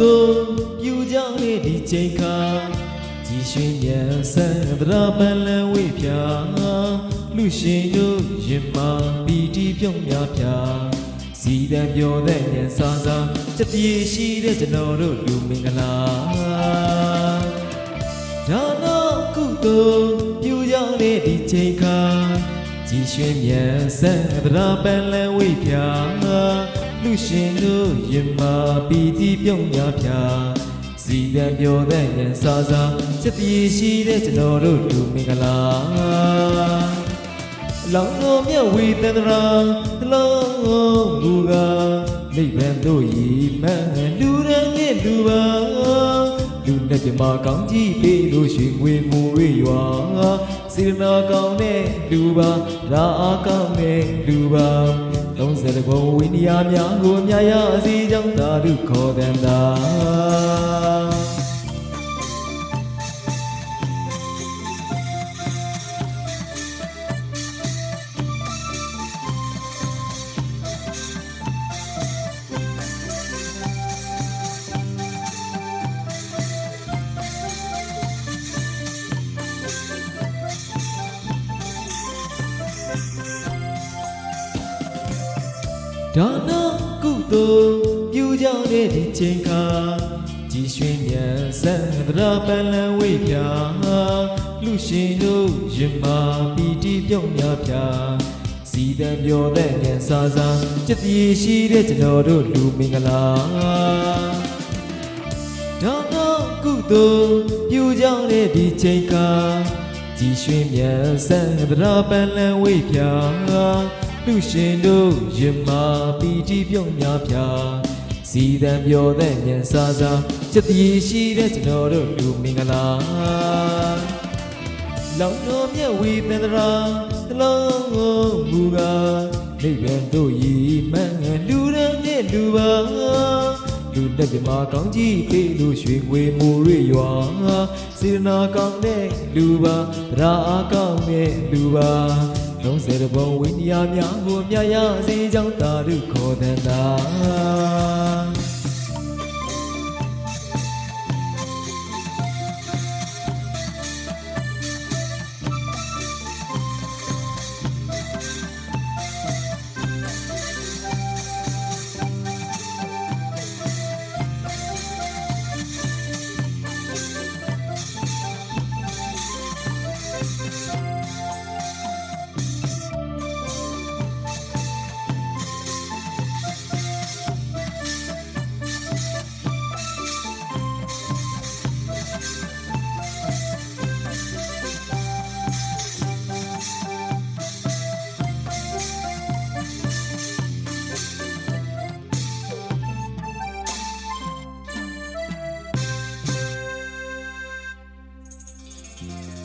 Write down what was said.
သိုလ်ပြုကြတဲ့ဒီချိန်ခါကြည်ရွှင်မြန်ဆန်းသရပန်လန်ဝိဖြာလူရှင်တို့ရင်မာပီတိပြုံးများဖြာစီတံပြောတဲ့ညံစားစားစက်ပြေရှိတဲ့ကျွန်တော်တို့လူမင်္ဂလာဒါနာကုသိုလ်ပြုကြတဲ့ဒီချိန်ခါကြည်ရွှင်မြန်ဆန်းသရပန်လန်ဝိဖြာ လူရှင်တို့ရင်မာပီတိပြုံးများဖြာစီတံပြောတဲ့ညံစားစားစက်ပြေရှိတဲ့ကျွန်တော်တို့လူမင်္ဂလာလောင်တော်မြတ်ဝေသန္တရာသလုံးမူကားနိဗ္ဗာန်တို့ဤမှန်လူရန်နဲ့လူပါ လူနဲ့ပြမကောင်းကြီးပေးလို့ရွှေငွေမူရရွာစေရနာကောင်းတဲ့လူပါရာအားကောင်းတဲ့လူပါ30ဘုံဝိနည်းများကိုအမြရစီကြောင့်သာဓုခေါ်တဲ့တာ ဒါနာကုသိုလ်ပြုကြတဲ့ဒီချိန်ခါကြည်ရွှင်မြန်ဆန်းသရပန်လန်ဝိဖြာလူရှင်တို့ရင်မာပီတိပြုံးများဖြာစီတံပြောတဲ့ညံစားစားစက်ပြေရှိတဲ့ကျွန်တော်တို့လူမင်္ဂလာဒါနာကုသိုလ်ပြုကြတဲ့ဒီချိန်ခါကြည်ရွှင်မြန်ဆန်းသရပန်လန်ဝိဖြာ လူရှင်တို့ရင်မာပီတိပြုံးများဖြာစီတံပြောတဲ့ညံစားစားစက်တည်ရှိတဲ့ကျွန်တော်တို့လူမင်္ဂလာလောင်တော်မြတ်ဝေသန္တရာသလုံးမူကားနိဗ္ဗာန်တို့ဤမှန်လူရန်နဲ့လူပါလူတက်ပြမကောင်းကြီးပေးလို့ရွှေငွေမူရရွာစေရနာကောင်းတဲ့လူပါရာအားကောင်းတဲ့လူပါ လုံးစေတဘုံဝိညာဉ်များကိုမြတ်ရစေကြောင်းတာဓုခေါ်တဲ့တာ you.